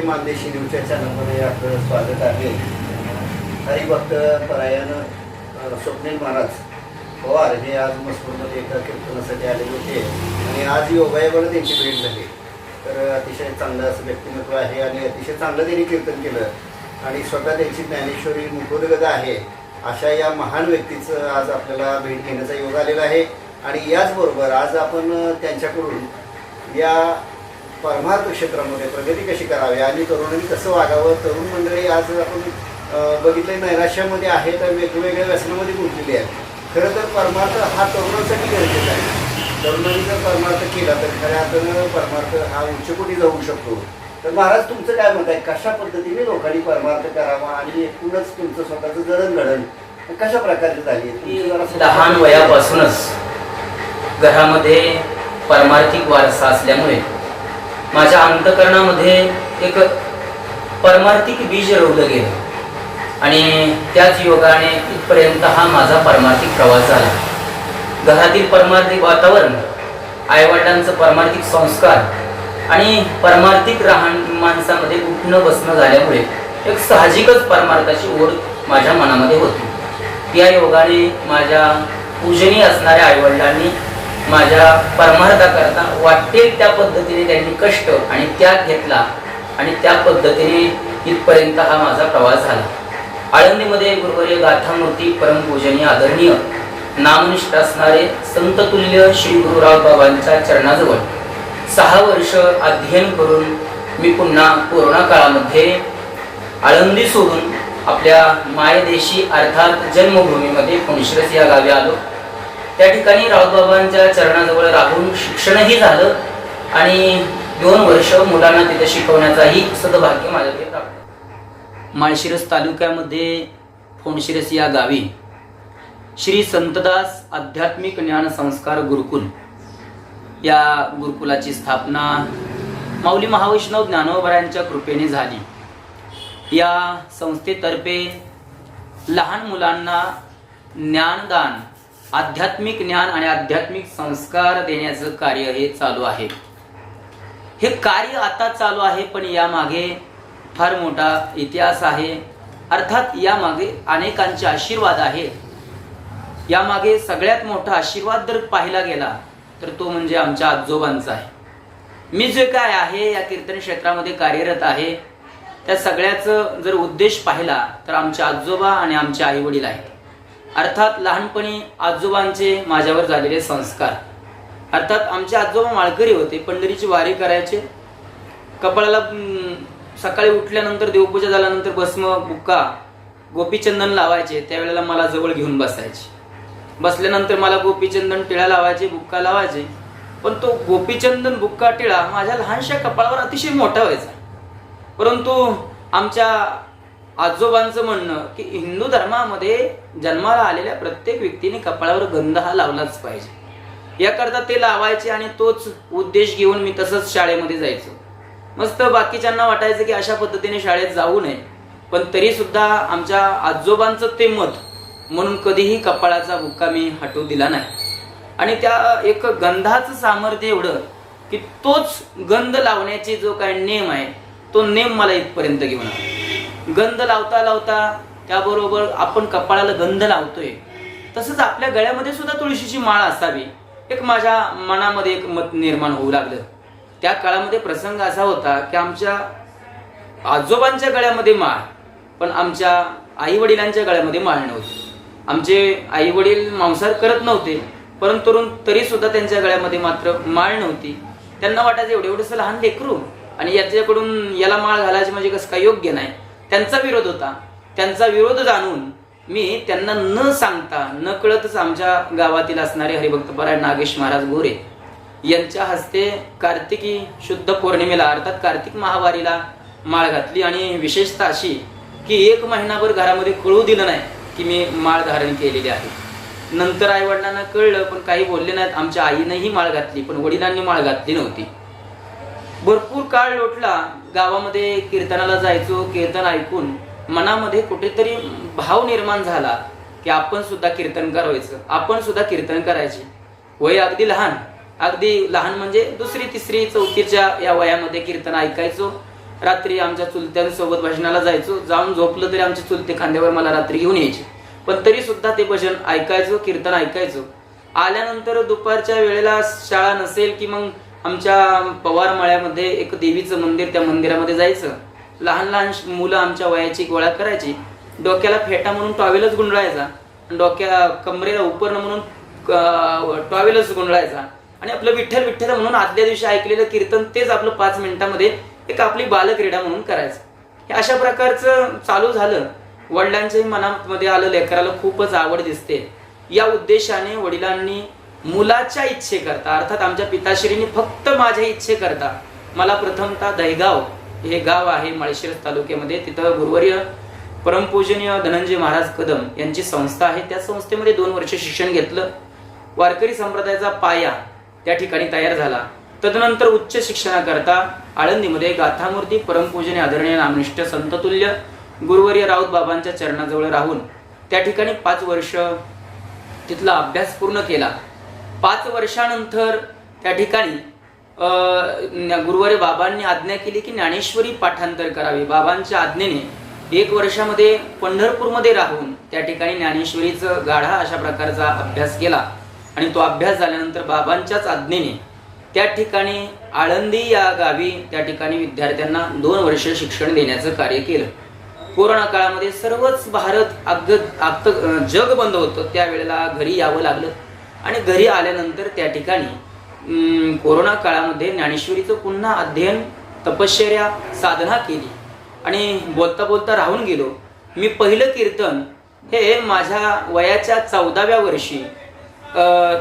मानदेशी न्यूजच्या चॅनलमध्ये आपलं स्वागत आहे. हरिभक्त परायण स्वप्नील महाराज पवार हे आज मसपूरमध्ये एका कीर्तनासाठी आलेले होते. आणि आज योगायोगाला त्यांची भेट झाली. तर अतिशय चांगलं असं व्यक्तिमत्व आहे आणि अतिशय चांगलं त्यांनी कीर्तन केलं. आणि स्वतः त्यांची ज्ञानेश्वरी मुखोदगत आहे. अशा या महान व्यक्तीचं आज आपल्याला भेट घेण्याचा योग आलेला आहे. आणि याचबरोबर आज आपण त्यांच्याकडून या परमार्थ क्षेत्रामध्ये प्रगती कशी करावी आणि तरुणांनी कसं वागावं? तरुण मंडळी आज आपण बघितलं नैराश्यामध्ये आहेत आणि वेगवेगळ्या व्यसनामध्ये गुंतलेली आहेत. खरं तर परमार्थ हा तरुणांसाठी गरजेचा आहे. तरुणांनी जर परमार्थ केला तर खऱ्या अर्थानं परमार्थ हा उच्चकोटी जाऊ शकतो. तर महाराज तुमचं काय मत आहे? कशा पद्धतीने लोकांनी परमार्थ करावा आणि एकूणच तुमचं स्वतःचं जडणघडण कशा प्रकारे झाली? आहे? लहान वयापासूनच घरामध्ये परमार्थिक वारसा असल्यामुळे माझ्या अंतकरणामध्ये एक परमार्थिक बीज रोवलं गेलं. आणि त्याच योगाने इथपर्यंत हा माझा परमार्थिक प्रवास झाला. घरातील परमार्थिक वातावरण आईवडिलांचं परमार्थिक संस्कार आणि परमार्थिक राहण माणसामध्ये उठणं बसणं झाल्यामुळे एक साहजिकच परमार्थाची ओढ माझ्या मनामध्ये होती. या योगाने माझ्या पूजनी असणाऱ्या आईवडिलांनी माझ्या परमार्थाकरता वाटेल त्या पद्धतीने त्यांनी कष्ट आणि त्याग घेतला आणि त्या पद्धतीने इथपर्यंत हा माझा प्रवास झाला. आळंदीमध्ये गुरुवर्य गाथामूर्ती परमपूजनीय आदरणीय नामनिष्ठ असणारे संततुल्य श्री गुरुराव बाबांच्या चरणाजवळ सहा वर्ष अध्ययन करून मी पुन्हा कोरोना काळामध्ये आळंदी सोडून आपल्या मायदेशी अर्थात जन्मभूमीमध्ये पुणश्रस या गावी आलो. त्या ठिकाणी राऊतबाबांच्या चरणाजवळ राहून शिक्षणही झालं आणि दोन वर्ष मुलांना तिथे शिकवण्याचाही सदभाग्य माझ्याकडे प्राप्त माळशिरस तालुक्यामध्ये फोणशिरस या गावी श्री संतदास आध्यात्मिक ज्ञान संस्कार गुरुकुल या गुरुकुलाची स्थापना माऊली महावैष्णव ज्ञानोबरायांच्या कृपेने झाली. या संस्थेतर्फे लहान मुलांना ज्ञानदान आध्यात्मिक ज्ञान आणि आध्यात्मिक संस्कार देण्याचं कार्य हे चालू आहे. हे कार्य आता चालू आहे पण यामागे फार मोठा इतिहास आहे. अर्थात यामागे अनेकांचे आशीर्वाद आहेत यामागे सगळ्यात मोठा आशीर्वाद जर पाहिला गेला तर तो म्हणजे आमच्या आजोबांचा आहे. मी जे काय आहे या कीर्तन क्षेत्रामध्ये कार्यरत आहे त्या सगळ्याचं जर उद्देश पाहिला तर आमच्या आजोबा आणि आमचे आई वडील आहेत. अर्थात लहानपणी आजोबांचे माझ्यावर झालेले संस्कार. अर्थात आमचे आजोबा माळकरी होते पंढरीची वारी करायचे. कपाळाला सकाळी उठल्यानंतर देवपूजा झाल्यानंतर भस्म बुक्का गोपीचंदन लावायचे. त्यावेळेला मला जवळ घेऊन बसायचे. बसल्यानंतर मला गोपीचंदन टिळा लावायचे बुक्का लावायचे. पण तो गोपीचंदन बुक्का टिळा माझ्या लहानशा कपाळावर अतिशय मोठा व्हायचा. परंतु आमच्या आजोबांचं म्हणणं की हिंदू धर्मामध्ये जन्माला आलेल्या प्रत्येक व्यक्तीने कपाळावर गंध हा लावलाच पाहिजे. याकरता ते लावायचे आणि तोच उद्देश घेऊन मी तसंच शाळेमध्ये जायचो. मस्त बाकीच्यांना वाटायचं की अशा पद्धतीने शाळेत जाऊ नये. पण तरी सुद्धा आमच्या आजोबांचं ते मत म्हणून कधीही कपाळाचा बुक्का मी हटवू दिला नाही. आणि त्या एक गंधाचं सामर्थ्य एवढं की तोच गंध लावण्याची जो काय नेम आहे तो नेम मला इथपर्यंत घेऊन आला. गंध लावता लावता त्याबरोबर आपण कपाळाला गंध लावतोय. तसंच आपल्या गळ्यामध्ये सुद्धा तुळशीची माळ असावी. एक माझ्या मनामध्ये एक मत निर्माण होऊ लागलं. त्या काळामध्ये प्रसंग असा होता की आमच्या आजोबांच्या गळ्यामध्ये माळ पण आमच्या आई वडिलांच्या गळ्यामध्ये माळ नव्हती. आमचे आई वडील मांसाहार करत नव्हते परंतु तरी सुद्धा त्यांच्या गळ्यामध्ये मात्र माळ नव्हती. त्यांना वाटायचं एवढं एवढंसं लहान लेकरू आणि याच्याकडून याला माळ घालायची म्हणजे कसं काय योग्य नाही. त्यांचा विरोध होता. त्यांचा विरोध जाणून मी त्यांना न सांगता न कळतच आमच्या गावातील असणारे हरिभक्तपरायण नागेश महाराज गोरे यांच्या हस्ते कार्तिकी शुद्ध पौर्णिमेला अर्थात कार्तिक महावारीला माळ घातली आणि विशेषतः अशी की एक महिनाभर घरामध्ये कळू दिलं नाही की मी माळ धारण केलेली आहे. नंतर आईवडिलांना कळलं पण काही बोलले नाहीत. आमच्या आईनंही माळ घातली पण वडिलांनी माळ घातली नव्हती. भरपूर काळ लोटला गावामध्ये कीर्तनाला जायचो कीर्तन ऐकून मनामध्ये कुठेतरी भाव निर्माण झाला की आपण सुद्धा कीर्तन करायचं आपण सुद्धा कीर्तन करायचे. वय अगदी लहान. अगदी लहान म्हणजे दुसरी तिसरी चौथीच्या या वयामध्ये कीर्तन ऐकायचो. रात्री आमच्या चुलत्यांसोबत भजनाला जायचो. जाऊन झोपलं तरी आमचे चुलते खांद्यावर मला रात्री घेऊन यायचे. पण तरी सुद्धा ते भजन ऐकायचो कीर्तन ऐकायचो. आल्यानंतर दुपारच्या वेळेला शाळा नसेल की मग आमच्या पवार मळ्यामध्ये एक देवीचं मंदिर त्या मंदिरामध्ये जायचं. लहान लहान श- मुलं आमच्या वयाची गोळा करायची. डोक्याला फेटा म्हणून टॉवेलच गुंडळायचा. डोक्या कमरेला उपरणं म्हणून टॉवेलच गुंडळायचा. आणि आपलं विठ्ठल विठ्ठल म्हणून आदल्या दिवशी ऐकलेलं कीर्तन तेच आपलं पाच मिनिटामध्ये एक आपली बालक्रीडा म्हणून करायचं. हे अशा प्रकारचं चालू झालं. वडिलांच्याही मनामध्ये आलं लेकराला खूपच आवड दिसते. या उद्देशाने वडिलांनी मुलाच्या इच्छेकरता अर्थात आमच्या पिताश्रींनी फक्त माझ्या इच्छेकरता मला प्रथमतः दहिगाव हे गाव आहे माळशिरस तालुक्यामध्ये. तिथं गुरुवर्य परमपूजनीय धनंजय महाराज कदम यांची संस्था आहे. त्या संस्थेमध्ये दोन वर्ष शिक्षण घेतलं. वारकरी संप्रदायाचा पाया त्या ठिकाणी तयार झाला. तदनंतर उच्च शिक्षणाकरता आळंदीमध्ये गाथामूर्ती परमपूजनी आदरणीय नामनिष्ठ संततुल्य गुरुवर्य राऊत बाबांच्या चरणाजवळ राहून त्या ठिकाणी पाच वर्ष तिथला अभ्यास पूर्ण केला. पाच वर्षानंतर त्या ठिकाणी गुरुवारी बाबांनी आज्ञा केली की ज्ञानेश्वरी पाठांतर करावी. बाबांच्या आज्ञेने एक वर्षामध्ये पंढरपूरमध्ये राहून त्या ठिकाणी ज्ञानेश्वरीचं गाढा अशा प्रकारचा अभ्यास केला. आणि तो अभ्यास झाल्यानंतर बाबांच्याच आज्ञेने त्या ठिकाणी आळंदी या गावी त्या ठिकाणी विद्यार्थ्यांना दोन वर्ष शिक्षण देण्याचं कार्य केलं. कोरोना काळामध्ये सर्वच भारत अग अगद जग बंद होतं. त्यावेळेला घरी यावं लागलं. आणि घरी आल्यानंतर त्या ठिकाणी कोरोना काळामध्ये ज्ञानेश्वरीचं पुन्हा अध्ययन तपश्चर्या साधना केली. आणि बोलता बोलता राहून गेलो. मी पहिलं कीर्तन हे माझ्या वयाच्या चौदाव्या वर्षी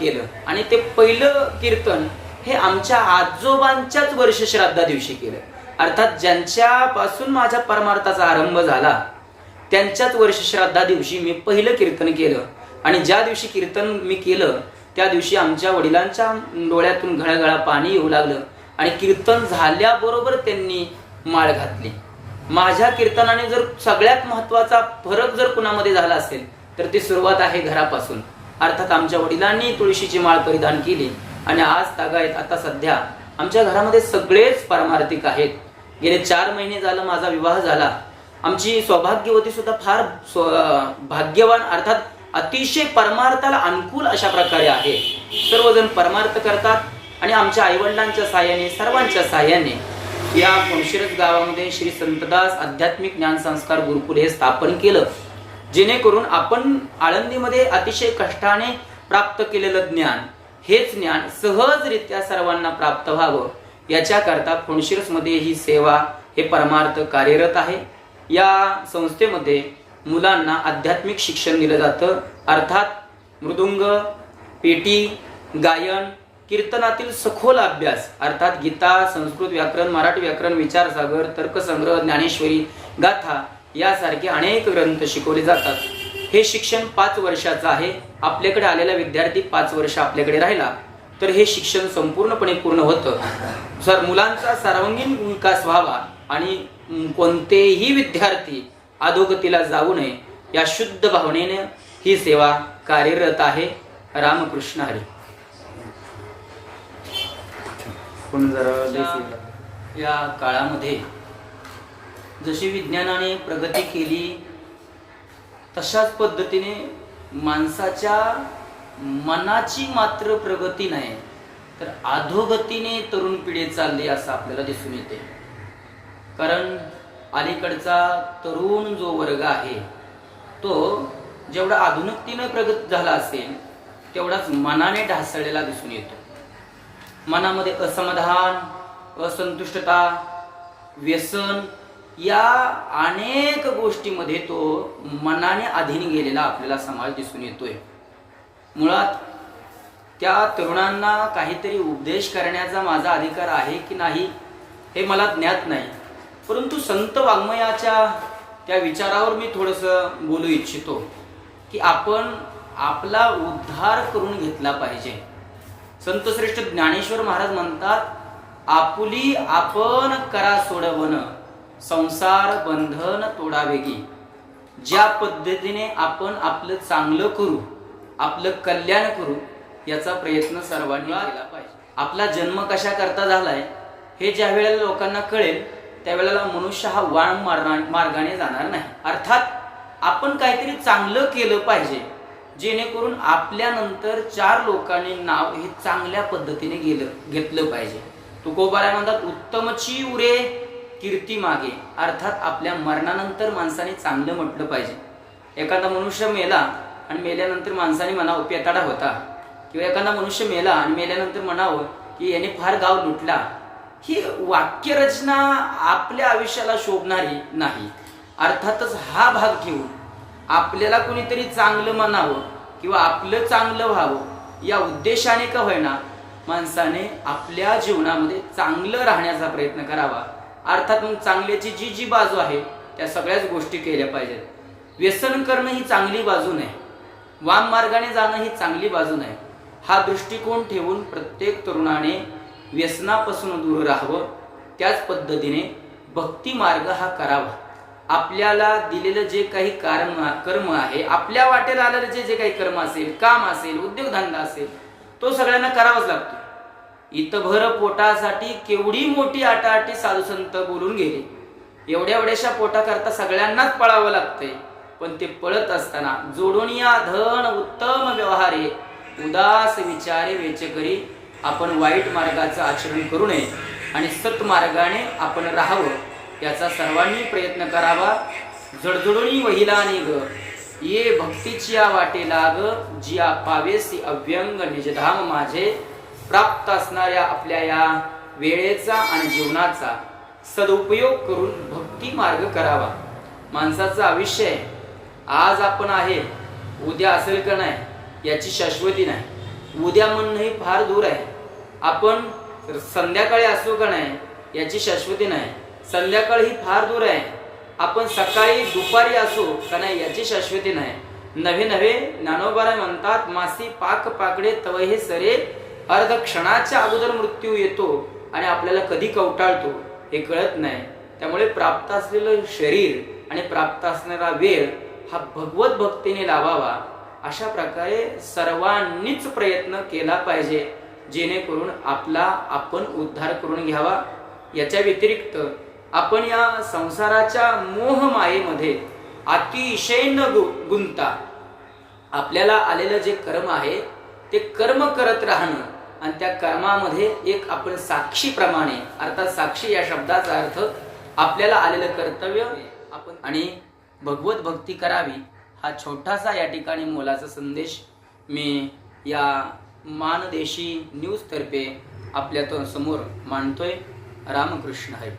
केलं. आणि ते पहिलं कीर्तन हे आमच्या आजोबांच्याच वर्ष श्राद्धा दिवशी केलं. अर्थात ज्यांच्यापासून माझ्या परमार्थाचा आरंभ झाला त्यांच्याच वर्ष श्राद्धा दिवशी मी पहिलं कीर्तन केलं. आणि ज्या दिवशी कीर्तन मी केलं त्या दिवशी आमच्या वडिलांच्या डोळ्यातून घळघळा पाणी येऊ लागलं आणि कीर्तन झाल्याबरोबर त्यांनी माळ घातली. माझ्या कीर्तनाने जर सगळ्यात महत्त्वाचा फरक जर कुणामध्ये झाला असेल तर ती सुरुवात आहे घरापासून. अर्थात आमच्या वडिलांनी तुळशीची माळ परिधान केली आणि आज तागायत आता सध्या आमच्या घरामध्ये सगळेच पारमार्थिक आहेत. गेले चार महिने झालं माझा विवाह झाला. आमची सौभाग्यवती सुद्धा फार भाग्यवान अर्थात अतिशय परमार्थाला अनुकूल अशा प्रकारे आहे. सर्वजण परमार्थ करतात आणि आमच्या आईवडिलांच्या साह्याने सर्वांच्या साह्याने या कोणशिरस गावामध्ये श्री संतदास आध्यात्मिक ज्ञान संस्कार गुरुकुल हे स्थापन केलं. जेणेकरून आपण आळंदीमध्ये अतिशय कष्टाने प्राप्त केलेलं ज्ञान हेच ज्ञान सहजरित्या सर्वांना प्राप्त व्हावं. याच्याकरता कोणशिरसमध्ये ही सेवा हे परमार्थ कार्यरत आहे. या संस्थेमध्ये मुलांना आध्यात्मिक शिक्षण दिलं जातं. अर्थात मृदुंग पेटी गायन कीर्तनातील सखोल अभ्यास अर्थात गीता संस्कृत व्याकरण मराठी व्याकरण विचारसागर तर्कसंग्रह ज्ञानेश्वरी गाथा यासारखे अनेक ग्रंथ शिकवले जातात. हे शिक्षण पाच वर्षाचं आहे. आपल्याकडे आलेला विद्यार्थी पाच वर्ष आपल्याकडे राहिला तर हे शिक्षण संपूर्णपणे पूर्ण होतं. सर मुलांचा सर्वांगीण विकास व्हावा आणि कोणतेही विद्यार्थी अधोगतीला जाऊ नये. या शुद्ध भावनेने ही सेवा कार्यरत आहे. रामकृष्ण हरी. या काळामध्ये जशी विज्ञानाने प्रगती केली तशाच पद्धतीने माणसाच्या मनाची मात्र प्रगती नाही तर अधोगतीने तरुण पिढी चालली असं आपल्याला दिसून येते. कारण अलीकडचा तरुण जो वर्ग आहे तो जेवढा आधुनिकतेने प्रगत झाला असेल तेवढाच मनाने ढासळलेला दिसून येतो. मनामध्ये असमाधान असंतुष्टता व्यसन या अनेक गोष्टीमध्ये तो मनाने अधीन गेलेला आपल्याला समाज दिसून येतोय. मुळात त्या तरुणांना काहीतरी उपदेश करण्याचा माझा अधिकार आहे की नाही हे मला ज्ञात नाही. परंतु संत वाङ्मयाच्या त्या विचारावर मी थोडंसं बोलू इच्छितो की आपण आपला उद्धार करून घेतला पाहिजे. संतश्रेष्ठ ज्ञानेश्वर महाराज म्हणतात आपुली आपण करा सोडवण संसार बंधन तोडावेगी ज्या पद्धतीने आपण आपलं चांगलं करू आपलं कल्याण करू याचा प्रयत्न सर्वांनी केला पाहिजे. आपला जन्म कशा करता झालाय हे ज्या वेळेला लोकांना कळेल त्यावेळेला मनुष्य हा वाण मार्गाने जाणार नाही. अर्थात आपण काहीतरी चांगलं केलं पाहिजे जेणेकरून आपल्यानंतर चार लोकांनी नाव हे चांगल्या पद्धतीने गेलं घेतलं पाहिजे. तुकोबाला म्हणतात उत्तमची उरे कीर्ती मागे. अर्थात आपल्या मरणानंतर माणसाने चांगलं म्हटलं पाहिजे. एखादा मनुष्य मेला आणि मेल्यानंतर माणसाने म्हणावं पेताडा होता किंवा एखादा मनुष्य मेला आणि मेल्यानंतर म्हणावं की याने फार गाव लुटला ही वाक्यरचना आपल्या आयुष्याला शोभणारी नाही. अर्थातच हा भाग घेऊन आपल्याला कुणीतरी चांगलं म्हणावं किंवा आपलं चांगलं व्हावं या उद्देशाने का होईना माणसाने आपल्या जीवनामध्ये चांगलं राहण्याचा प्रयत्न करावा. अर्थात मग चांगल्याची जी जी बाजू आहे त्या सगळ्याच गोष्टी केल्या पाहिजेत. व्यसन करणं ही चांगली बाजू नाही. वाम मार्गाने जाणं ही चांगली बाजू नाही. हा दृष्टिकोन ठेवून प्रत्येक तरुणाने व्यसनापासून दूर राहावं. त्याच पद्धतीने भक्ती मार्ग हा करावा. आपल्याला दिलेलं जे काही कारण कर्म आहे आपल्या वाटेला आलेलं जे जे काही कर्म असेल काम असेल उद्योगधंदा असेल तो सगळ्यांना करावाच लागतो. इतभर पोटासाठी केवढी मोठी आटाआटी साधू संत बोलून गेले. एवढ्या एवढ्याशा पोटाकरता सगळ्यांनाच पळावं लागतंय. पण ते पळत असताना जोडून या धन उत्तम व्यवहारे उदास विचारे वेचकरी आपण वाईट मार्गाचं आचरण करू नये आणि सत्मार्गाने आपण राहावं याचा सर्वांनी प्रयत्न करावा. जडजडूनी वहिला ग ये भक्तीच्या वाटे लाग जिया पावेसी अव्यंग निजधाम माझे. प्राप्त असणाऱ्या आपल्या या वेळेचा आणि जीवनाचा सदुपयोग करून भक्ती मार्ग करावा. माणसाचं आयुष्य आहे. आज आपण आहे उद्या असेल का नाही याची शाश्वती नाही. उद्या म्हणणंही फार दूर आहे. आपण संध्याकाळी असू का नाही याची शाश्वती नाही. संध्याकाळ ही फार दूर आहे. आपण सकाळी दुपारी असो का नाही याची शाश्वती नाही. नवे नवे ज्ञानोबाराय म्हणतात मासी पाक पाकडे तव हे सरे. अर्ध क्षणाच्या अगोदर मृत्यू येतो आणि आपल्याला कधी कवटाळतो हे कळत नाही. त्यामुळे प्राप्त असलेलं शरीर आणि प्राप्त असणारा वेळ हा भगवत भक्तीने लावावा. अशा प्रकारे सर्वांनीच प्रयत्न केला पाहिजे. जेणेकरून आपला आपण उद्धार करून घ्यावा. याच्या व्यतिरिक्त आपण या संसाराच्या मोहमायेमध्ये अतिशय न गु- गुंता. आपल्याला आलेलं जे कर्म आहे ते कर्म करत राहणं आणि त्या कर्मामध्ये एक आपण साक्षीप्रमाणे अर्थात साक्षी या शब्दाचा अर्थ आपल्याला आलेलं कर्तव्य आपण आणि भगवत भक्ती करावी हा छोटासा या ठिकाणी मोलाचा संदेश मी या मानदेशी न्यूजतर्फे आपल्या तो समोर मांडतोय रामकृष्ण हरी.